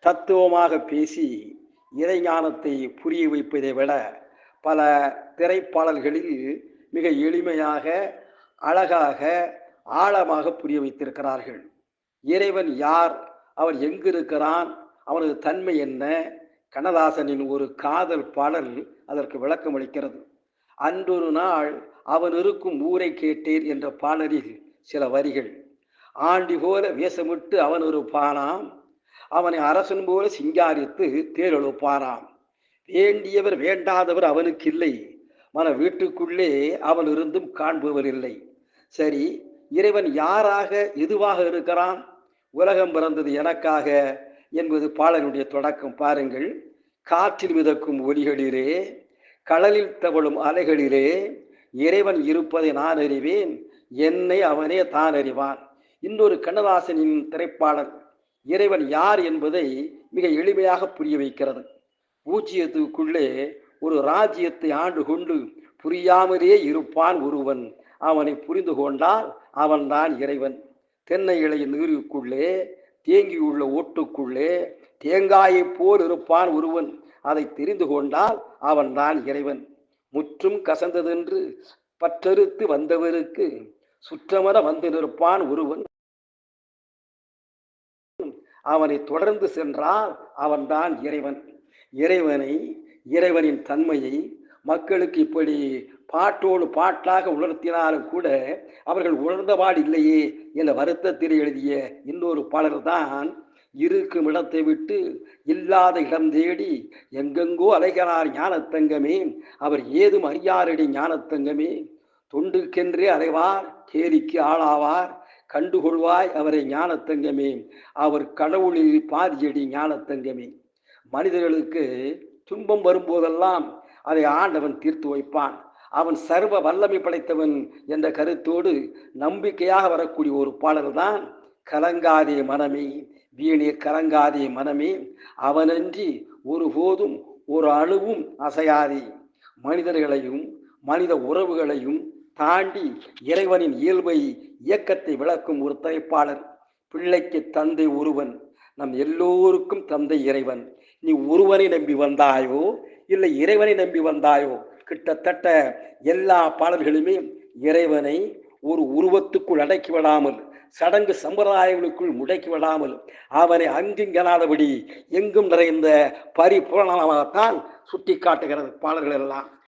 தத்துவமாக பேசி இறைஞானத்தை புரிய வைப்பதை விட பல திரைப்பாடல்களில் மிக எளிமையாக அழகாக ஆழமாக புரிய வைத்திருக்கிறார்கள். இறைவன் யார்? அவன் எங்கிருக்கிறான்? அவனது தன்மை என்ன? கண்ணதாசனின் ஒரு காதல் பாடல் அதற்கு விளக்கம் அளிக்கிறது. அன்றொரு நாள் அவன் இருக்கும் ஊரை கேட்டேன் என்ற பாடலில் சில வரிகள். ஆண்டி போல வேஷமிட்டு அவன் ஒரு பானாம் அவனை அரசன் போல சிங்காரித்து தேரெழுப்பாராம். வேண்டியவர் வேண்டாதவர் அவனுக்கு இல்லை மன வீட்டுக்குள்ளே அவன் இருந்தும் காண்பவர் இல்லை. சரி இறைவன் யாராக எதுவாக இருக்கிறான்? உலகம் பிறந்தது எனக்காக என்பது பாடலுடைய தொடக்கம் பாருங்கள். காற்றில் மிதக்கும் ஒலிகளிலே கடலில் தவழும் அலைகளிலே இறைவன் இருப்பதை நான் அறிவேன் என்னை அவனே தான் அறிவான். இன்னொரு கண்ணதாசனின் திரைப்பாடல் இறைவன் யார் என்பதை மிக எளிமையாக புரிய வைக்கிறது. பூஜ்ஜியத்துக்குள்ளே ஒரு ராஜ்யத்தை ஆண்டு கொண்டு புரியாமலே இருப்பான் ஒருவன். அவனை புரிந்து கொண்டால் அவன்தான் இறைவன். தென்னை இலைய நீருக்குள்ளே தேங்கியுள்ள ஓட்டுக்குள்ளே தேங்காயைப் போல் இருப்பான் ஒருவன். அதை தெரிந்து கொண்டால் அவன்தான் இறைவன். முற்றும் கசந்ததென்று பற்றறுத்து வந்தவருக்கு சுற்றமர வந்து நிற்பான் ஒருவன். அவனை தொடர்ந்து சென்றால் அவன்தான் இறைவன். இறைவனை இறைவனின் தன்மையை மக்களுக்கு இப்படி பாட்டோடு பாட்டாக உணர்த்தினாலும் கூட அவர்கள் உணர்ந்தபாடு இல்லையே என்ற வருத்தத்தில் எழுதிய இன்னொரு பாடல் தான் இருக்கும் இடத்தை விட்டு இல்லாத இடம் தேடி எங்கெங்கோ அலைகிறார் ஞானத்தங்கமே. அவர் ஏதும் அறியாரடி ஞானத்தங்கமே. தொண்டுக்கென்றே அலைவார் கேலிக்கு ஆளாவார் கண்டுகொள்வாய் அவரை ஞானத்தங்கமே. அவர் கடவுளில் பாதியடி ஞானத்தங்கமே. மனிதர்களுக்கு துன்பம் வரும்போதெல்லாம் அதை ஆண்டவன் தீர்த்து வைப்பான். அவன் சர்வ வல்லமை படைத்தவன் என்ற கருத்தோடு நம்பிக்கையாக வரக்கூடிய ஒரு பாடல் தான் கலங்காதே மனமே வீணே கலங்காதே மனமே அவனன்றி ஒருபோதும் ஒரு அணுவும் அசையாதே. மனிதர்களையும் மனித உறவுகளையும் தாண்டி இறைவனின் இயல்பை இயக்கத்தை விளக்கும் ஒரு தலைப்பாளர் பிள்ளைக்கு தந்தை ஒருவன். நம் எல்லோருக்கும் தந்தை இறைவன். நீ ஒருவனை நம்பி வந்தாயோ இல்லை இறைவனை நம்பி வந்தாயோ கிட்டத்தட்ட எல்லா பாடல்களுமே இறைவனை ஒரு உருவத்துக்குள் அடக்கி விடாமல் சடங்கு சம்பிரதாயங்களுக்குள் முடக்கி விடாமல் அவனை அங்கிங்கனாதபடி எங்கும் நிறைந்த பரிபூரணமாகத்தான் சுட்டி காட்டுகிறது பாடல்கள் எல்லாம்.